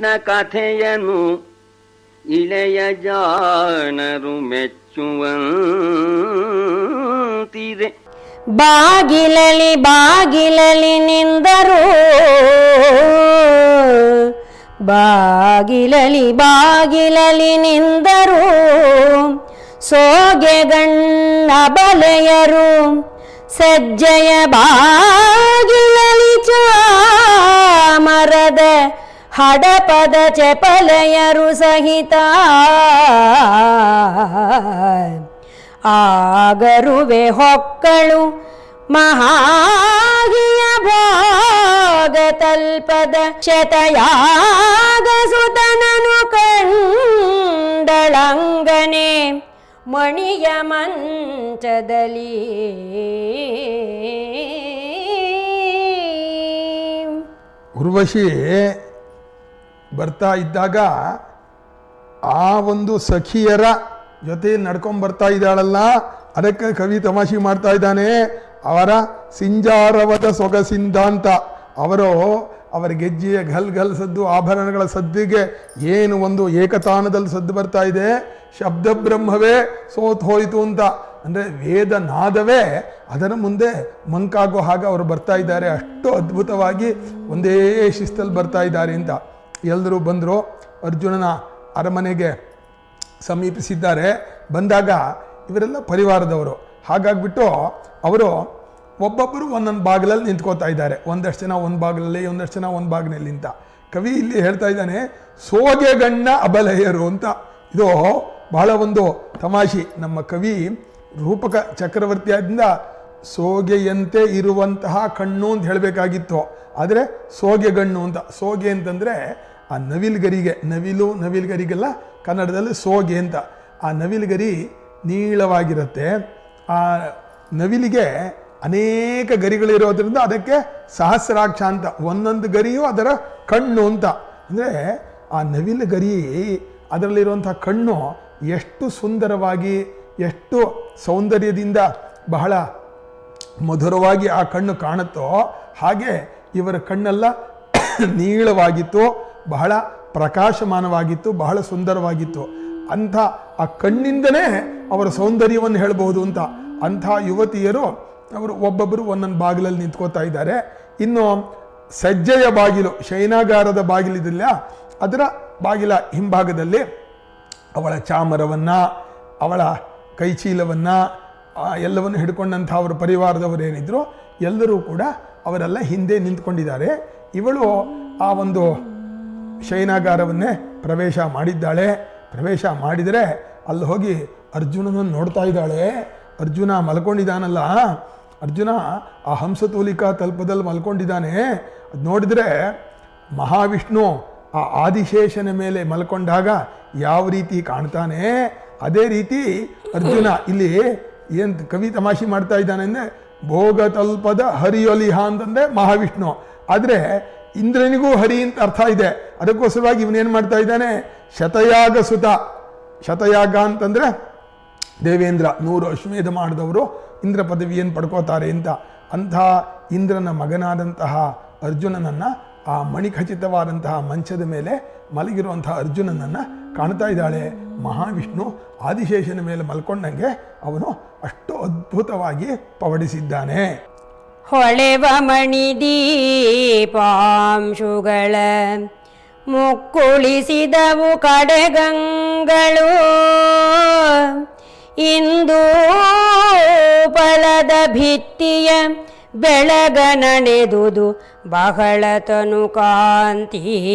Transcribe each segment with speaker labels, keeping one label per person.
Speaker 1: ತಿಳಿಯ ಹೇಳುವೆ ಕೃಷ್ಣ ಕಥೆಯನು ಇಳೆಯ ಜಾಣರು ಮೆಚ್ಚುವಂತಿದೆ.
Speaker 2: ಬಾಗಿಲಲಿ ಬಾಗಿಲಲಿ ನಿಂದರು. ಬಾಗಿಲಲಿ ಬಾಗಿಲಲಿ ನಿಂದರು. ಸೋಗೆಗಣ್ಣ ಬಲೆಯರು ಸಜ್ಜಯ ಬಾಗಿಲಲಿ ಚಾಮರದ ಹಡಪದ ಚಪಲೆಯರು ಸಹಿತ ಆಗರುವೆ ಹೊಕ್ಕಳು ಮಹಾಗಿಯ ಭಾಗ ತಲ್ಪದ ಶತಯಾಗ ಸುತನನು ಕಂಡಳಂಗನೆ ಮಣಿಯ ಮಂಚದಲ್ಲಿ.
Speaker 3: ಉರ್ವಶಿ ಬರ್ತಾ ಇದ್ದಾಗ ಆ ಒಂದು ಸಖಿಯರ ಜೊತೆ ನಡ್ಕೊಂಡ್ ಬರ್ತಾ ಇದ್ದಾಳಲ್ಲ. ಅದಕ್ಕೆ ಕವಿ ತಮಾಷೆ ಮಾಡ್ತಾ ಇದ್ದಾನೆ. ಅವರ ಸಿಂಜಾರವದ ಸೊಗಸಿಂದ ಅವರು ಅವರ ಗೆಜ್ಜೆಯ ಘಲ್ ಘಲ್ ಸದ್ದು, ಆಭರಣಗಳ ಸದ್ದಿಗೆ ಏನು ಒಂದು ಏಕತಾನದಲ್ಲಿ ಸದ್ದು ಬರ್ತಾ ಇದೆ. ಶಬ್ದ ಬ್ರಹ್ಮವೇ ಸೋತ್ ಹೋಯಿತು ಅಂತ. ಅಂದರೆ ವೇದ ನಾದವೇ ಅದರ ಮುಂದೆ ಮಂಕಾಗೋ ಹಾಗೆ ಅವರು ಬರ್ತಾ ಇದ್ದಾರೆ. ಅಷ್ಟು ಅದ್ಭುತವಾಗಿ ಒಂದೇ ಶಿಸ್ತಲ್ಲಿ ಬರ್ತಾ ಇದ್ದಾರೆ ಅಂತ. ಎಲ್ಲರೂ ಬಂದರು. ಅರ್ಜುನನ ಅರಮನೆಗೆ ಸಮೀಪಿಸಿದ್ದಾರೆ. ಬಂದಾಗ ಇವರೆಲ್ಲ ಪರಿವಾರದವರು. ಹಾಗಾಗ್ಬಿಟ್ಟು ಅವರು ಒಬ್ಬೊಬ್ಬರು ಒಂದೊಂದು ಬಾಗಿಲಲ್ಲಿ ನಿಂತ್ಕೋತಾ ಇದ್ದಾರೆ. ಒಂದಷ್ಟು ಜನ ಒಂದು ಬಾಗಿಲಲ್ಲಿ, ಒಂದಷ್ಟು ಜನ ಒಂದು ಬಾಗಿಲಲ್ಲಿ ಅಂತ. ಕವಿ ಇಲ್ಲಿ ಹೇಳ್ತಾ ಇದ್ದಾನೆ ಸೋಗೆಗಣ್ಣ ಅಬಲಯರು ಅಂತ. ಇದು ಬಹಳ ಒಂದು ತಮಾಷಿ. ನಮ್ಮ ಕವಿ ರೂಪಕ ಚಕ್ರವರ್ತಿಯಾದಿಂದ ಸೋಗೆಯಂತೆ ಇರುವಂತಹ ಕಣ್ಣು ಅಂತ ಹೇಳಬೇಕಾಗಿತ್ತು. ಆದರೆ ಸೋಗೆಗಣ್ಣು ಅಂತ. ಸೋಗೆ ಅಂತಂದರೆ ಆ ನವಿಲ್ಗರಿಗೆ ನವಿಲು, ನವಿಲ್ಗರಿಗೆಲ್ಲ ಕನ್ನಡದಲ್ಲಿ ಸೋಗೆ ಅಂತ. ಆ ನವಿಲ್ಗರಿ ನೀಳವಾಗಿರುತ್ತೆ. ಆ ನವಿಲಿಗೆ ಅನೇಕ ಗರಿಗಳಿರೋದ್ರಿಂದ ಅದಕ್ಕೆ ಸಹಸ್ರಾಕ್ಷ ಅಂತ, ಒಂದೊಂದು ಗರಿಯು ಅದರ ಕಣ್ಣು ಅಂತ. ಅಂದರೆ ಆ ನವಿಲು ಗರಿ ಅದರಲ್ಲಿರುವಂಥ ಕಣ್ಣು ಎಷ್ಟು ಸುಂದರವಾಗಿ, ಎಷ್ಟು ಸೌಂದರ್ಯದಿಂದ ಬಹಳ ಮಧುರವಾಗಿ ಆ ಕಣ್ಣು ಕಾಣುತ್ತೋ ಹಾಗೆ ಇವರ ಕಣ್ಣೆಲ್ಲ ನೀಳವಾಗಿತ್ತು. ಬಹಳ ಪ್ರಕಾಶಮಾನವಾಗಿತ್ತು, ಬಹಳ ಸುಂದರವಾಗಿತ್ತು. ಅಂಥ ಆ ಕಣ್ಣಿಂದನೇ ಅವರ ಸೌಂದರ್ಯವನ್ನು ಹೇಳಬಹುದು ಅಂತ ಅಂಥ ಯುವತಿಯರು ಅವರು ಒಬ್ಬೊಬ್ಬರು ಒಂದೊಂದು ಬಾಗಿಲಲ್ಲಿ ನಿಂತ್ಕೋತಾ ಇದ್ದಾರೆ. ಇನ್ನು ಸಜ್ಜೆಯ ಬಾಗಿಲು ಶೈನಾಗಾರದ ಬಾಗಿಲಿದಿಲ್ಲ ಅದರ ಬಾಗಿಲ ಹಿಂಭಾಗದಲ್ಲಿ ಅವಳ ಚಾಮರವನ್ನು, ಅವಳ ಕೈಚೀಲವನ್ನು ಎಲ್ಲವನ್ನು ಹಿಡ್ಕೊಂಡಂಥ ಅವರ ಪರಿವಾರದವರು ಏನಿದ್ರು ಎಲ್ಲರೂ ಕೂಡ ಅವರೆಲ್ಲ ಹಿಂದೆ ನಿಂತ್ಕೊಂಡಿದ್ದಾರೆ. ಇವಳು ಆ ಒಂದು ಶಯನಾಗಾರವನ್ನೇ ಪ್ರವೇಶ ಮಾಡಿದ್ದಾಳೆ. ಪ್ರವೇಶ ಮಾಡಿದರೆ ಅಲ್ಲಿ ಹೋಗಿ ಅರ್ಜುನನನ್ನು ನೋಡ್ತಾ ಇದ್ದಾಳೆ. ಅರ್ಜುನ ಮಲ್ಕೊಂಡಿದ್ದಾನಲ್ಲ. ಅರ್ಜುನ ಆ ಹಂಸತೂಲಿಕಾ ತಲ್ಪದಲ್ಲಿ ಮಲ್ಕೊಂಡಿದ್ದಾನೆ. ಅದು ನೋಡಿದರೆ ಮಹಾವಿಷ್ಣು ಆ ಆದಿಶೇಷನ ಮೇಲೆ ಮಲ್ಕೊಂಡಾಗ ಯಾವ ರೀತಿ ಕಾಣ್ತಾನೆ? ಅದೇ ರೀತಿ ಅರ್ಜುನ ಇಲ್ಲಿ ಏನು ಕವಿ ತಮಾಷೆ ಮಾಡ್ತಾ ಇದ್ದಾನೆ ಅಂದರೆ ಭೋಗ ತಲ್ಪದ ಹರಿಯೊಲಿಹ ಅಂತಂದರೆ ಮಹಾವಿಷ್ಣು. ಆದರೆ ಇಂದ್ರನಿಗೂ ಹರಿ ಅಂತ ಅರ್ಥ ಇದೆ. ಅದಕ್ಕೋಸ್ಕರವಾಗಿ ಇವನೇನು ಮಾಡ್ತಾ ಇದ್ದಾನೆ? ಶತಯಾಗ ಸುತ ಶತಯಾಗ ಅಂತಂದರೆ ದೇವೇಂದ್ರ, ನೂರು ಅಶ್ವಮೇಧ ಮಾಡಿದವರು ಇಂದ್ರ ಪದವಿಯನ್ನು ಪಡ್ಕೋತಾರೆ ಅಂತ. ಅಂಥ ಇಂದ್ರನ ಮಗನಾದಂತಹ ಅರ್ಜುನನನ್ನು, ಆ ಮಣಿಖಚಿತವಾದಂತಹ ಮಂಚದ ಮೇಲೆ ಮಲಗಿರುವಂತಹ ಅರ್ಜುನನನ್ನು ಕಾಣ್ತಾ ಇದ್ದಾಳೆ. ಮಹಾವಿಷ್ಣು ಆದಿಶೇಷನ ಮೇಲೆ ಮಲ್ಕೊಂಡಂಗೆ ಅವನು ಅಷ್ಟು ಅದ್ಭುತವಾಗಿ ಪವಡಿಸಿದ್ದಾನೆ.
Speaker 2: ಹೊಳೆವ ಮಣಿದೀಪಾಂಶುಗಳ ಮುಕ್ಕುಳಿಸಿದವು ಕಡೆಗಂಗಳು. ಇಂದು ಫಲದ ಭಿತ್ತಿಯ ಬೆಳಗ ನಡೆದುದು ಬಹಳ ತನು ಕಾಂತಿ.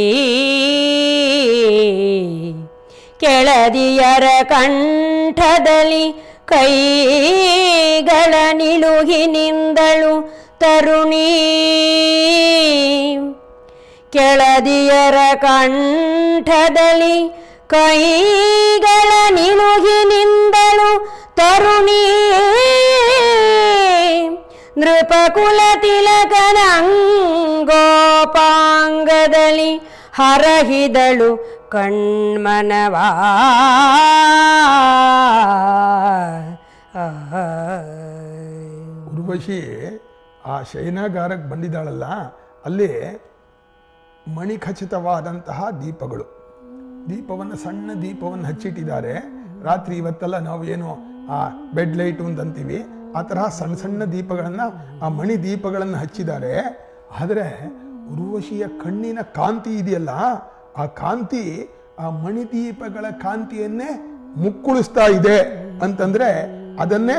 Speaker 2: ಕೆಳದಿಯರ ಕಂಠದಲ್ಲಿ ಕೈಗಳ ನಿಲುಗಿನಿಂದಳು ತರುಣಿ. ಕೆಳದಿಯರ ಕಂಠದಲ್ಲಿ ಕೈಗಳ ನಿಲುಗಿನಿಂದಳು ತರುಣಿ. ನೃಪಕುಲ ತಿಲಕನಂಗೋಪಾಂಗದಲ್ಲಿ ಹರಹಿದಳು ಕಣ್ಮನವಾ.
Speaker 3: ಉರ್ವಶಿ ಆ ಶಯನಾಗಾರಕ್ಕೆ ಬಂದಿದ್ದಾಳಲ್ಲ, ಅಲ್ಲಿ ಮಣಿಖಚಿತವಾದಂತಹ ದೀಪಗಳು. ದೀಪವನ್ನು, ಸಣ್ಣ ದೀಪವನ್ನು ಹಚ್ಚಿಟ್ಟಿದ್ದಾರೆ. ರಾತ್ರಿ ಇವತ್ತೆಲ್ಲ ನಾವು ಏನು ಆ ಬೆಡ್ ಲೈಟು ಅಂತ ಅಂತೀವಿ, ಆ ತರಹ ಸಣ್ಣ ಸಣ್ಣ ದೀಪಗಳನ್ನು, ಆ ಮಣಿ ದೀಪಗಳನ್ನು ಹಚ್ಚಿದ್ದಾರೆ. ಆದರೆ ಉರ್ವಶಿಯ ಕಣ್ಣಿನ ಕಾಂತಿ ಇದೆಯಲ್ಲ, ಆ ಕಾಂತಿ, ಆ ಮಣಿದೀಪಗಳ ಕಾಂತಿಯನ್ನೇ ಮುಕ್ಕುಳಿಸ್ತಾ ಇದೆ ಅಂತಂದ್ರೆ ಅದನ್ನೇ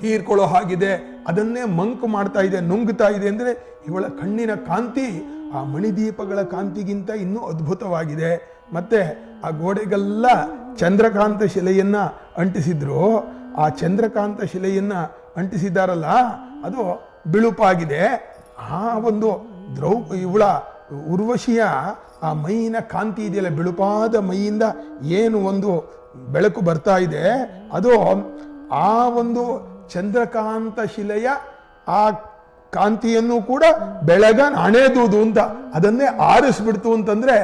Speaker 3: ಹೀರ್ಕೊಳ್ಳೋ ಹಾಗಿದೆ, ಅದನ್ನೇ ಮಂಕು ಮಾಡ್ತಾ ಇದೆ, ನುಂಗ್ತಾ ಇದೆ ಅಂದರೆ ಇವಳ ಕಣ್ಣಿನ ಕಾಂತಿ, ಆ ಮಣಿದೀಪಗಳ ಕಾಂತಿಗಿಂತ ಇನ್ನೂ ಅದ್ಭುತವಾಗಿದೆ. ಮತ್ತೆ ಆ ಗೋಡೆಗೆಲ್ಲ ಚಂದ್ರಕಾಂತ ಶಿಲೆಯನ್ನ ಅಂಟಿಸಿದ್ರು. ಆ ಚಂದ್ರಕಾಂತ ಶಿಲೆಯನ್ನ ಅಂಟಿಸಿದ್ದಾರಲ್ಲ ಅದು ಬಿಳುಪಾಗಿದೆ. ಆ ಒಂದು ದ್ರೌ, ಇವಳ ಉರ್ವಶಿಯ ಆ ಮೈಯಿನ ಕಾಂತಿ ಇದೆಯಲ್ಲ, ಬಿಳುಪಾದ ಮೈಯಿಂದ ಏನು ಒಂದು ಬೆಳಕು ಬರ್ತಾ ಇದೆ, ಅದು ಆ ಒಂದು ಚಂದ್ರಕಾಂತ ಶಿಲೆಯ ಆ ಕಾಂತಿಯನ್ನು ಕೂಡ ಬೆಳಗ ನಾಣೇದುದು ಅಂತ, ಅದನ್ನೇ ಆರಿಸ್ಬಿಡ್ತು ಅಂತಂದ್ರೆ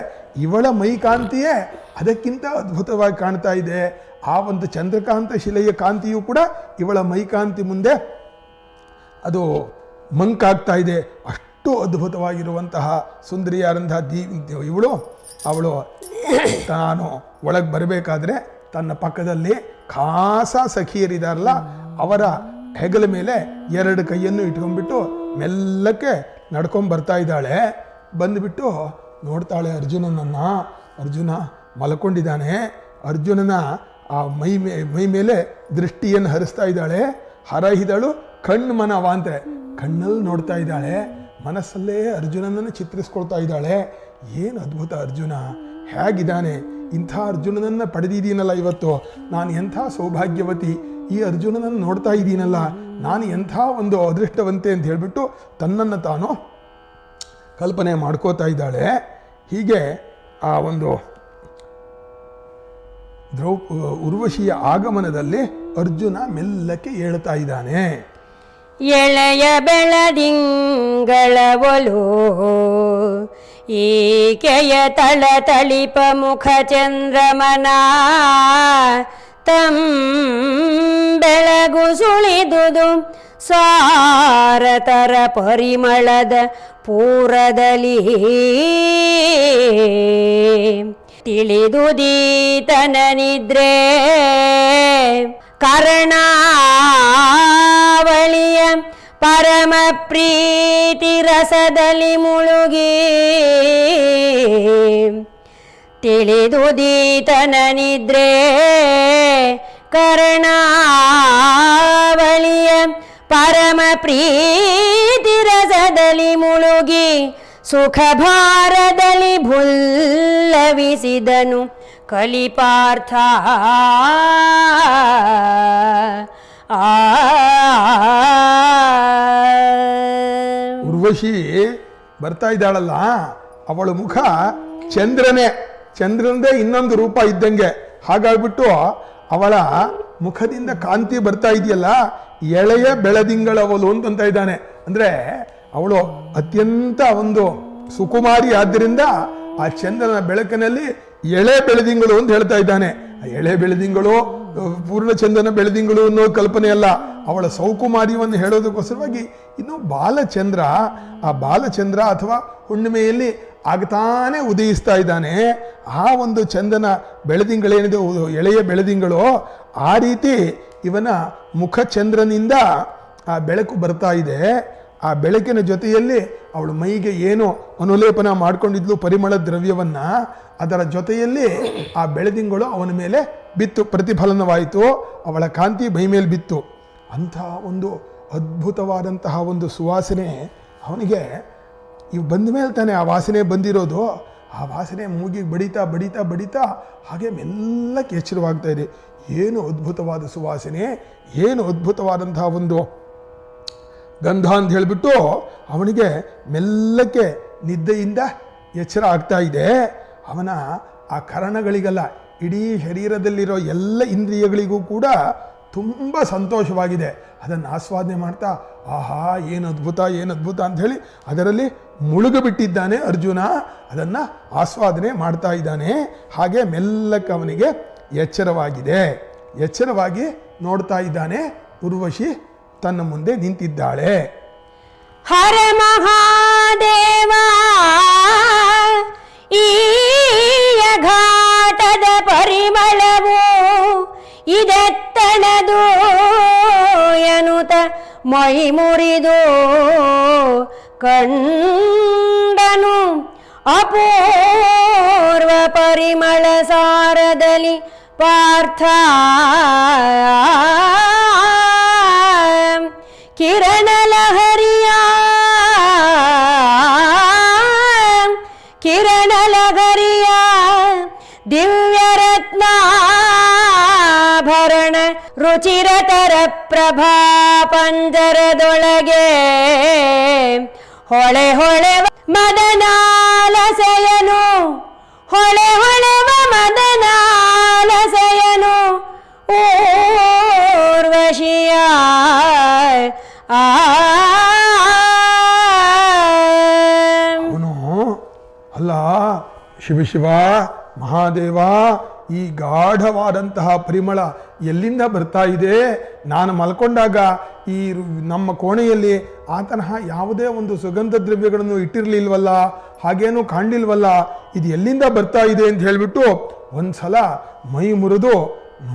Speaker 3: ಇವಳ ಮೈ ಕಾಂತಿಯೇ ಅದಕ್ಕಿಂತ ಅದ್ಭುತವಾಗಿ ಕಾಣ್ತಾ ಇದೆ. ಆ ಒಂದು ಚಂದ್ರಕಾಂತ ಶಿಲೆಯ ಕಾಂತಿಯು ಕೂಡ ಇವಳ ಮೈಕಾಂತಿ ಮುಂದೆ ಅದು ಮಂಕಾಗ್ತಾ ಇದೆ. ಅಷ್ಟು ಅದ್ಭುತವಾಗಿರುವಂತಹ ಸುಂದರಿಯಾದಂತಹ ದೀವಿ ಇವಳು, ಅವಳು ತಾನು ಒಳಗೆ ಬರಬೇಕಾದ್ರೆ ತನ್ನ ಪಕ್ಕದಲ್ಲಿ ಖಾಸ ಸಖಿಯರಿದಾರಲ್ಲ, ಅವರ ಹೆಗಲ ಮೇಲೆ ಎರಡು ಕೈಯನ್ನು ಇಟ್ಕೊಂಡ್ಬಿಟ್ಟು ಮೆಲ್ಲಕ್ಕೆ ನಡ್ಕೊಂಡ್ ಬರ್ತಾ ಇದ್ದಾಳೆ. ಬಂದ್ಬಿಟ್ಟು ನೋಡ್ತಾಳೆ ಅರ್ಜುನನನ್ನು. ಅರ್ಜುನ ಮಲ್ಕೊಂಡಿದ್ದಾನೆ. ಅರ್ಜುನನ ಆ ಮೈ ಮೇ, ಮೈ ಮೇಲೆ ದೃಷ್ಟಿಯನ್ನು ಹರಿಸ್ತಾ ಇದ್ದಾಳೆ. ಹರಹಿದಳು ಕಣ್ಣು ಮನವಾಂತೆ. ಕಣ್ಣಲ್ಲಿ ನೋಡ್ತಾ ಇದ್ದಾಳೆ. ಮನಸ್ಸಲ್ಲೇ ಅರ್ಜುನನನ್ನು ಚಿತ್ರಿಸ್ಕೊಳ್ತಾ ಇದ್ದಾಳೆ. ಏನು ಅದ್ಭುತ ಅರ್ಜುನ. ಹೇಗಿದ್ದಾನೆ? ಇಂಥ ಅರ್ಜುನನನ್ನು ಪಡೆದಿದ್ದೀನಲ್ಲ ಇವತ್ತು. ನಾನು ಎಂಥ ಸೌಭಾಗ್ಯವತಿ. ಈ ಅರ್ಜುನನನ್ನು ನೋಡ್ತಾ ಇದ್ದೀನಲ್ಲ. ನಾನು ಎಂಥ ಒಂದು ಅದೃಷ್ಟವಂತೆ ಅಂತ ಹೇಳ್ಬಿಟ್ಟು ತನ್ನನ್ನು ತಾನು ಕಲ್ಪನೆ ಮಾಡ್ಕೋತಾ ಇದ್ದಾಳೆ. ಹೀಗೆ ಆ ಒಂದು ದ್ರೌ, ಉರ್ವಶಿಯ ಆಗಮನದಲ್ಲಿ ಅರ್ಜುನ ಮೆಲ್ಲಕ್ಕೆ ಹೇಳ್ತಾ ಇದ್ದಾನೆ.
Speaker 2: ಎಳೆಯ ಬೆಳದಿಂಗಳ ಒಲು, ಈಕೆಯ ತಳ ತಳಿಪ ಮುಖ ಚಂದ್ರಮನ ತಂ ಬೆಳಗು ಸುಳಿದುದು ಸಾರತರ ಪರಿಮಳದ ಪೂರದಲ್ಲಿ. ತಿಳಿದುದೀತನ ನಿದ್ರೆ ಕರ್ಣಾವಳಿಯ ಪರಮ ಪ್ರೀತಿ ರಸದಲ್ಲಿ ಮುಳುಗಿ. ತಿಳಿದುದೀತನ ನಿದ್ರೆ ಕರ್ಣಾವಳಿಯ ಪರಮ ಪ್ರೀತಿ ರಸದಲ್ಲಿ ಮುಳುಗಿ. ಸುಖ ಭಾರದಲ್ಲಿ ಭುಲ್ಲವಿಸಿದನು ಕಲಿಪಾರ್ಥ. ಆ
Speaker 3: ಉರ್ವಶಿ ಬರ್ತಾ ಇದ್ದಾಳಲ್ಲ, ಅವಳ ಮುಖ ಚಂದ್ರನೇ. ಚಂದ್ರನದೇ ಇನ್ನೊಂದು ರೂಪ ಇದ್ದಂಗೆ. ಹಾಗಾಗ್ಬಿಟ್ಟು ಅವಳ ಮುಖದಿಂದ ಕಾಂತಿ ಬರ್ತಾ ಇದೆಯಲ್ಲ, ಎಳೆಯ ಬೆಳದಿಂಗಳವಳು ಅಂತಂತ ಇದ್ದಾನೆ. ಅಂದ್ರೆ ಅವಳು ಅತ್ಯಂತ ಒಂದು ಸುಕುಮಾರಿ ಆದ್ದರಿಂದ ಆ ಚಂದ್ರನ ಬೆಳಕಿನಲ್ಲಿ ಎಳೆ ಬೆಳದಿಂಗಳು ಅಂತ ಹೇಳ್ತಾ ಇದ್ದಾನೆ. ಆ ಎಳೆ ಬೆಳದಿಂಗಳು ಪೂರ್ಣಚಂದ್ರನ ಬೆಳದಿಂಗಳು ಅನ್ನೋ ಕಲ್ಪನೆ ಅಲ್ಲ ಅವಳ ಸೌಕುಮಾರಿಯನ್ನು ಹೇಳೋದಕ್ಕೋಸ್ಕರವಾಗಿ ಇನ್ನು ಬಾಲಚಂದ್ರ, ಆ ಬಾಲಚಂದ್ರ ಅಥವಾ ಹುಣ್ಣಿಮೆಯಲ್ಲಿ ಆಗ್ತಾನೆ ಉದಯಿಸ್ತಾ ಇದ್ದಾನೆ. ಆ ಒಂದು ಚಂದನ ಬೆಳದಿಂಗಳೇನಿದೆ ಎಳೆಯ ಬೆಳದಿಂಗಳು, ಆ ರೀತಿ ಇವನ ಮುಖ ಚಂದ್ರನಿಂದ ಆ ಬೆಳಕು ಬರ್ತಾ ಇದೆ. ಆ ಬೆಳಕಿನ ಜೊತೆಯಲ್ಲಿ ಅವಳು ಮೈಗೆ ಏನು ಅನುಲೇಪನ ಮಾಡ್ಕೊಂಡಿದ್ಲು, ಪರಿಮಳ ದ್ರವ್ಯವನ್ನು. ಅದರ ಜೊತೆಯಲ್ಲಿ ಆ ಬೆಳದಿಂಗಳು ಅವನ ಮೇಲೆ ಬಿತ್ತು, ಪ್ರತಿಫಲನವಾಯಿತು ಅವಳ ಕಾಂತಿ ಬೈ ಮೇಲೆ ಬಿತ್ತು. ಅಂಥ ಒಂದು ಅದ್ಭುತವಾದಂತಹ ಒಂದು ಸುವಾಸನೆ ಅವನಿಗೆ ಇವು ಬಂದ ಮೇಲೆ ತಾನೇ ಆ ವಾಸನೆ ಬಂದಿರೋದು. ಆ ವಾಸನೆ ಮೂಗಿಗೆ ಬಡಿತಾ ಬಡಿತಾ ಬಡಿತಾ ಹಾಗೆ ಮೆಲ್ಲಕ್ಕೆ ಎಚ್ಚರವಾಗ್ತಾ ಇದೆ. ಏನು ಅದ್ಭುತವಾದ ಸುವಾಸನೆ, ಏನು ಅದ್ಭುತವಾದಂತಹ ಒಂದು ಗಂಧ ಅಂತ ಹೇಳಿಬಿಟ್ಟು ಅವನಿಗೆ ಮೆಲ್ಲಕ್ಕೆ ನಿದ್ದೆಯಿಂದ ಎಚ್ಚರ ಆಗ್ತಾ ಇದೆ. ಅವನ ಆ ಕರಣಗಳಿಗೆಲ್ಲ ಇಡೀ ಶರೀರದಲ್ಲಿರೋ ಎಲ್ಲ ಇಂದ್ರಿಯಗಳಿಗೂ ಕೂಡ ತುಂಬ ಸಂತೋಷವಾಗಿದೆ. ಅದನ್ನು ಆಸ್ವಾದನೆ ಮಾಡ್ತಾ, ಆಹಾ, ಏನು ಅದ್ಭುತ ಏನು ಅದ್ಭುತ ಅಂಥೇಳಿ ಅದರಲ್ಲಿ ಮುಳುಗಿಬಿಟ್ಟಿದ್ದಾನೆ ಅರ್ಜುನ. ಅದನ್ನು ಆಸ್ವಾದನೆ ಮಾಡ್ತಾ ಇದ್ದಾನೆ. ಹಾಗೆ ಮೆಲ್ಲಕ್ಕೆ ಅವನಿಗೆ ಎಚ್ಚರವಾಗಿದೆ. ಎಚ್ಚರವಾಗಿ ನೋಡ್ತಾ ಇದ್ದಾನೆ. ಉರ್ವಶಿ ತನ್ನ ಮುಂದೆ ನಿಂತಿದ್ದಾಳೆ.
Speaker 2: ಹರ ಮಹಾದೇವ ಘಾಟದ ಪರಿಮಳವು ಇದೆತ್ತಣದು. ಎನುತ ಮೈ ಮುರಿದು ಕಂಡನು ಅಪೂರ್ವ ಪರಿಮಳ ಸಾರದಲ್ಲಿ ಪಾರ್ಥ. ಕಿರಣ ರುಚಿರತರ ಪ್ರಭಾ ಪಂಜರದೊಳಗೆ ಹೊಳೆ ಹೊಳೆವ ಮದನಾಲಸೆಯನು, ಹೊಳೆ ಹೊಳೆವ ಮದನಾಲಸೆಯನು, ಊರ್ವಶಿಯ ಆ
Speaker 3: ಅಲ್ಲ ಶಿವ, ಮಹಾದೇವ, ಈ ಗಾಢವಾದಂತಹ ಪರಿಮಳ ಎಲ್ಲಿಂದ ಬರ್ತಾ ಇದೆ? ನಾನು ಮಲ್ಕೊಂಡಾಗ ಈ ನಮ್ಮ ಕೋಣೆಯಲ್ಲಿ ಆ ತರಹ ಯಾವುದೇ ಒಂದು ಸುಗಂಧ ದ್ರವ್ಯಗಳನ್ನು ಇಟ್ಟಿರಲಿಲ್ವಲ್ಲ, ಹಾಗೇನೂ ಕಾಣಲಿಲ್ವಲ್ಲ, ಇದು ಎಲ್ಲಿಂದ ಬರ್ತಾ ಇದೆ ಅಂತ ಹೇಳಿಬಿಟ್ಟು ಒಂದ್ಸಲ ಮೈ ಮುರಿದು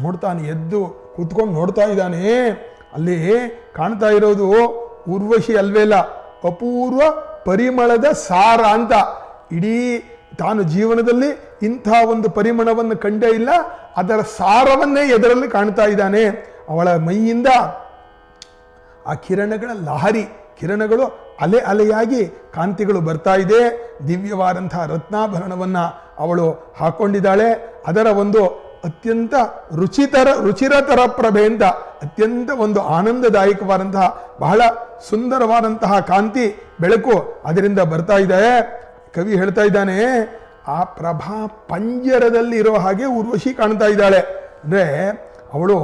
Speaker 3: ನೋಡ್ತಾನೆ, ಎದ್ದು ಕೂತ್ಕೊಂಡು ನೋಡ್ತಾ ಇದ್ದಾನೆ. ಅಲ್ಲಿ ಕಾಣ್ತಾ ಇರೋದು ಉರ್ವಶಿ ಅಲ್ವೇಲ, ಅಪೂರ್ವ ಪರಿಮಳದ ಸಾರ ಅಂತ. ಇಡೀ ತಾನು ಜೀವನದಲ್ಲಿ ಇಂಥ ಒಂದು ಪರಿಮಳವನ್ನು ಕಂಡೇ ಇಲ್ಲ ಅದರ ಸಾರವನ್ನೇ ಎದರಲ್ಲಿ ಕಾಣ್ತಾ ಇದ್ದಾನೆ. ಅವಳ ಮೈಯಿಂದ ಆ ಕಿರಣಗಳ ಲಹರಿ, ಕಿರಣಗಳು ಅಲೆ ಅಲೆಯಾಗಿ ಕಾಂತಿಗಳು ಬರ್ತಾ ಇದೆ. ದಿವ್ಯವಾದಂತಹ ರತ್ನಾಭರಣವನ್ನು ಅವಳು ಹಾಕೊಂಡಿದ್ದಾಳೆ. ಅದರ ಒಂದು ಅತ್ಯಂತ ರುಚಿತರ, ರುಚಿರತರ ಪ್ರಭೆ ಅಂತ, ಅತ್ಯಂತ ಒಂದು ಆನಂದದಾಯಕವಾದಂತಹ, ಬಹಳ ಸುಂದರವಾದಂತಹ ಕಾಂತಿ ಬೆಳಕು ಅದರಿಂದ ಬರ್ತಾ ಇದೆ. ಕವಿ ಹೇಳ್ತಾ ಇದ್ದಾನೆ ಆ ಪ್ರಭಾ ಪಂಜರದಲ್ಲಿ ಇರೋ ಹಾಗೆ ಉರ್ವಶಿ ಕಾಣ್ತಾ ಇದ್ದಾಳೆ. ಅಂದರೆ ಅವಳು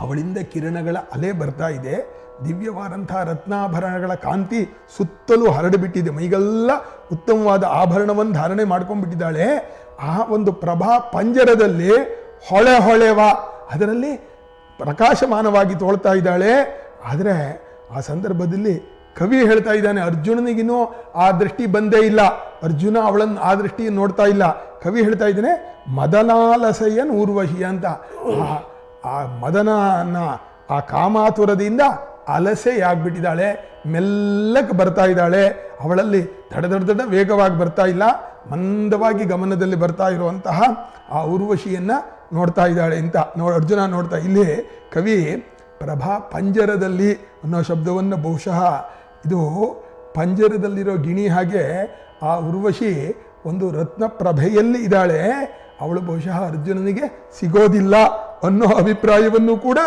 Speaker 3: ಅವಳಿಂದ ಕಿರಣಗಳ ಅಲೆ ಬರ್ತಾ ಇದೆ. ದಿವ್ಯವಾದಂಥ ರತ್ನಾಭರಣಗಳ ಕಾಂತಿ ಸುತ್ತಲೂ ಹರಡಿಬಿಟ್ಟಿದೆ ಮೈಗೆಲ್ಲ ಉತ್ತಮವಾದ ಆಭರಣವನ್ನು ಧಾರಣೆ ಮಾಡ್ಕೊಂಡ್ಬಿಟ್ಟಿದ್ದಾಳೆ. ಆ ಒಂದು ಪ್ರಭಾ ಪಂಜರದಲ್ಲಿ ಹೊಳೆ ಹೊಳೆವ, ಅದರಲ್ಲಿ ಪ್ರಕಾಶಮಾನವಾಗಿ ತೋಳ್ತಾ ಇದ್ದಾಳೆ. ಆದರೆ ಆ ಸಂದರ್ಭದಲ್ಲಿ ಕವಿ ಹೇಳ್ತಾ ಇದ್ದಾನೆ, ಅರ್ಜುನನಿಗಿನ್ನೂ ಆ ದೃಷ್ಟಿ ಬಂದೇ ಇಲ್ಲ. ಅರ್ಜುನ ಅವಳನ್ನು ಆ ದೃಷ್ಟಿ ನೋಡ್ತಾ ಇಲ್ಲ. ಕವಿ ಹೇಳ್ತಾ ಇದ್ದಾನೆ, ಮದನಾಲಸಯ್ಯನ್ ಊರ್ವಶಿ ಅಂತ. ಆ- ಮದನನ ಆ ಕಾಮಾತುರದಿಂದ ಅಲಸೆಯಾಗ್ಬಿಟ್ಟಿದ್ದಾಳೆ ಮೆಲ್ಲಕ್ಕೆ ಬರ್ತಾ ಇದ್ದಾಳೆ. ಅವಳಲ್ಲಿ ದಡ ದಡ ವೇಗವಾಗಿ ಬರ್ತಾ ಇಲ್ಲ, ಮಂದವಾಗಿ ಗಮನದಲ್ಲಿ ಬರ್ತಾ ಇರುವಂತಹ ಆ ಊರ್ವಶಿಯನ್ನು ನೋಡ್ತಾ ಇದ್ದಾಳೆ ಅಂತ. ನೋ ಅರ್ಜುನ ನೋಡ್ತಾ, ಇಲ್ಲಿ ಕವಿ ಪ್ರಭಾ ಪಂಜರದಲ್ಲಿ ಅನ್ನೋ ಶಬ್ದವನ್ನು ಬಹುಶಃ ಇದು ಪಂಜರದಲ್ಲಿರೋ ಗಿಣಿ ಹಾಗೆ ಆ ಉರ್ವಶಿ ಒಂದು ರತ್ನ ಪ್ರಭೆಯಲ್ಲಿ ಇದ್ದಾಳೆ. ಅವಳು ಬಹುಶಃ ಅರ್ಜುನನಿಗೆ ಸಿಗೋದಿಲ್ಲ ಅನ್ನೋ ಅಭಿಪ್ರಾಯವನ್ನು ಕೂಡ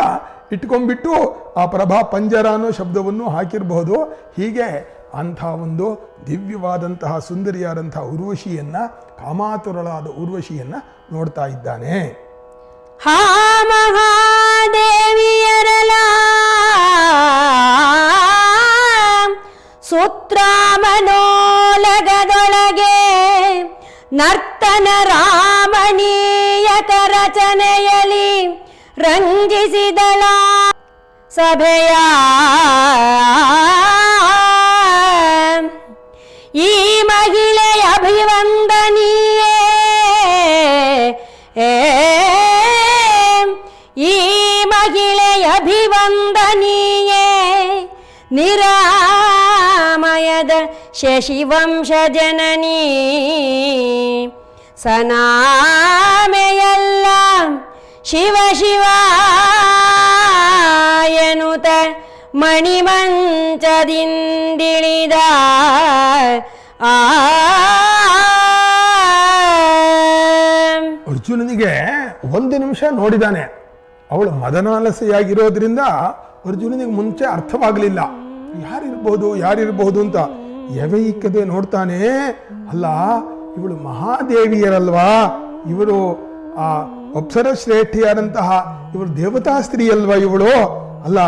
Speaker 3: ಇಟ್ಕೊಂಡ್ಬಿಟ್ಟು ಆ ಪ್ರಭಾ ಪಂಜರ ಅನ್ನೋ ಶಬ್ದವನ್ನು ಹಾಕಿರಬಹುದು. ಹೀಗೆ ಅಂಥ ಒಂದು ದಿವ್ಯವಾದಂತಹ ಸುಂದರಿಯಾದಂತಹ ಉರ್ವಶಿಯನ್ನು, ಕಾಮಾತುರಳಾದ ಉರ್ವಶಿಯನ್ನು ನೋಡ್ತಾ ಇದ್ದಾನೆ.
Speaker 2: ಹಾ ಮಹಾದೇವಿಯರಲ ಸುತ್ರಾಮನೋಲಗದೊಳಗೆ ನರ್ತನ ರಾಮಣೀಯ ಕರಚನೆಯಲಿ ರಂಜಿಸಿದಳ ಸಭೆಯ. ಈ ಮಹಿಳೆಯ ಅಭಿವಂದನೀಯೇ. ಈ ಮಹಿಳೆಯ ಅಭಿವಂದನೀಯೇ. ನಿರಾಮಯದ ಶಶಿವಂಶ ಜನನೀ ಸನಾಮೆಯಲ್ಲ ಶಿವ ಶಿವ ಎನುತ ಮಣಿಮಂಚದಿಂದಿಳಿದ. ಆ.
Speaker 3: ಅರ್ಜುನನಿಗೆ ಒಂದು ನಿಮಿಷ ನೋಡಿದಾನೆ. ಅವಳು ಮದನಾಲಸೆಯಾಗಿರೋದ್ರಿಂದ ಅರ್ಜುನನಿಗೆ ಮುಂಚೆ ಅರ್ಥವಾಗಲಿಲ್ಲ. ಯಾರಿರ್ಬೋದು ಯಾರಿರ್ಬೋದು ಅಂತ ಎವೆಯಿಕ್ಕದೆ ನೋಡ್ತಾನೆ. ಅಲ್ಲ, ಇವಳು ಮಹಾದೇವಿಯರಲ್ವಾ? ಇವರು ಆ ಅಪ್ಸರ ಶ್ರೇಷ್ಠಿಯಾದಂತಹ ಇವಳು ದೇವತಾ ಸ್ತ್ರೀ ಅಲ್ವಾ ಇವಳು? ಅಲ್ಲ,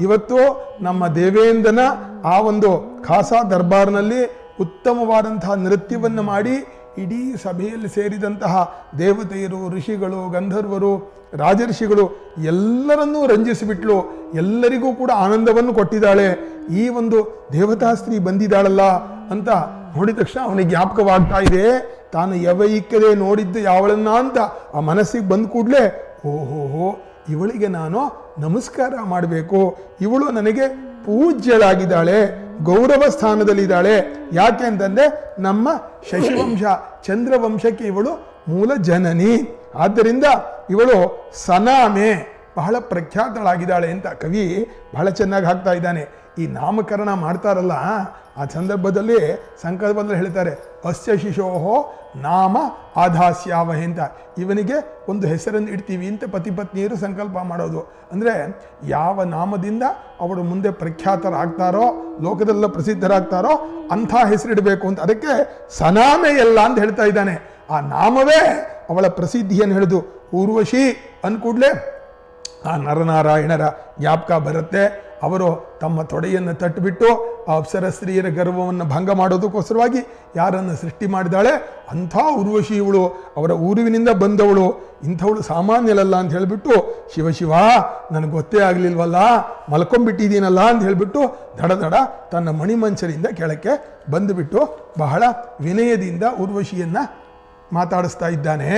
Speaker 3: ಇವತ್ತು ನಮ್ಮ ದೇವೇಂದ್ರನ ಆ ಒಂದು ಖಾಸಾ ದರ್ಬಾರ್ನಲ್ಲಿ ಉತ್ತಮವಾದಂತಹ ನೃತ್ಯವನ್ನು ಮಾಡಿ ಇಡೀ ಸಭೆಯಲ್ಲಿ ಸೇರಿದಂತಹ ದೇವತೆಯರು, ಋಷಿಗಳು, ಗಂಧರ್ವರು, ರಾಜರ್ಷಿಗಳು ಎಲ್ಲರನ್ನೂ ರಂಜಿಸಿಬಿಟ್ಲು. ಎಲ್ಲರಿಗೂ ಕೂಡ ಆನಂದವನ್ನು ಕೊಟ್ಟಿದ್ದಾಳೆ. ಈ ಒಂದು ದೇವತಾ ಸ್ತ್ರೀ ಬಂದಿದ್ದಾಳಲ್ಲ ಅಂತ ನೋಡಿದ ತಕ್ಷಣ ಅವನಿಗೆ ಜ್ಞಾಪಕವಾಗ್ತಾ ಇದೆ. ತಾನು ಯವೈಕ್ಕದೆ ನೋಡಿದ್ದು ಯಾವಳನ್ನ ಅಂತ ಆ ಮನಸ್ಸಿಗೆ ಬಂದ ಕೂಡಲೇ, ಓಹೋಹೋ, ಇವಳಿಗೆ ನಾನು ನಮಸ್ಕಾರ ಮಾಡಬೇಕು. ಇವಳು ನನಗೆ ಪೂಜ್ಯಳಾಗಿದ್ದಾಳೆ ಗೌರವ ಸ್ಥಾನದಲ್ಲಿದ್ದಾಳೆ ಯಾಕೆ ಅಂತಂದ್ರೆ ನಮ್ಮ ಶಶಿವಂಶ, ಚಂದ್ರವಂಶಕ್ಕೆ ಇವಳು ಮೂಲ ಜನನಿ. ಆದ್ದರಿಂದ ಇವಳು ಸನಾಮೆ, ಬಹಳ ಪ್ರಖ್ಯಾತಳಾಗಿದ್ದಾಳೆ ಅಂತ ಕವಿ ಬಹಳ ಚೆನ್ನಾಗಿ ಹಾಕ್ತಾ ಇದ್ದಾನೆ. ಈ ನಾಮಕರಣ ಮಾಡ್ತಾರಲ್ಲ, ಆ ಸಂದರ್ಭದಲ್ಲಿ ಸಂಕಲ್ಪದಲ್ಲಿ ಹೇಳ್ತಾರೆ, ಅಸ್ಯ ಶಿಶೋಹೋ ನಾಮ ಆಧಾಸ್ಯಾವಹೆ ಅಂತ. ಇವನಿಗೆ ಒಂದು ಹೆಸರನ್ನು ಇಡ್ತೀವಿ ಅಂತ ಪತಿ ಪತ್ನಿಯರು ಸಂಕಲ್ಪ ಮಾಡೋದು. ಅಂದರೆ ಯಾವ ನಾಮದಿಂದ ಅವರು ಮುಂದೆ ಪ್ರಖ್ಯಾತರಾಗ್ತಾರೋ ಲೋಕದಲ್ಲ ಪ್ರಸಿದ್ಧರಾಗ್ತಾರೋ, ಅಂಥ ಹೆಸರಿಡಬೇಕು ಅಂತ. ಅದಕ್ಕೆ ಸನಾಮೆ ಎಲ್ಲ ಅಂತ ಹೇಳ್ತಾ ಇದ್ದಾನೆ. ಆ ನಾಮವೇ ಅವಳ ಪ್ರಸಿದ್ಧಿಯನ್ನು ಹೇಳಿದು. ಊರ್ವಶಿ ಅಂದ್ಕೂಡ್ಲೆ ಆ ನರನಾರಾಯಣರ ಜ್ಞಾಪಕ ಬರುತ್ತೆ. ಅವರು ತಮ್ಮ ತೊಡೆಯನ್ನು ತಟ್ಟಿಬಿಟ್ಟು ಆ ಅಪ್ಸರ ಸ್ತ್ರೀಯರ ಗರ್ವವನ್ನು ಭಂಗ ಮಾಡೋದಕ್ಕೋಸ್ಕರವಾಗಿ ಯಾರನ್ನು ಸೃಷ್ಟಿ ಮಾಡಿದಾಳೆ? ಅಂಥ ಉರ್ವಶಿ ಇವಳು. ಅವರ ಊರುವಿನಿಂದ ಬಂದವಳು. ಇಂಥವಳು ಸಾಮಾನ್ಯಲಲ್ಲ ಅಂತ ಹೇಳಿಬಿಟ್ಟು ಶಿವಶಿವ ಶಿವ, ನನಗೆ ಗೊತ್ತೇ ಆಗಲಿಲ್ವಲ್ಲ? ಮಲ್ಕೊಂಡ್ಬಿಟ್ಟಿದ್ದೀನಲ್ಲ ಅಂತ ಹೇಳಿಬಿಟ್ಟು ದಡ ದಡ ತನ್ನ ಮಣಿಮಂಚರಿಂದ ಕೆಳಕ್ಕೆ ಬಂದುಬಿಟ್ಟು ಬಹಳ ವಿನಯದಿಂದ ಉರ್ವಶಿಯನ್ನು ಮಾತಾಡಿಸ್ತಾ ಇದ್ದಾನೆ.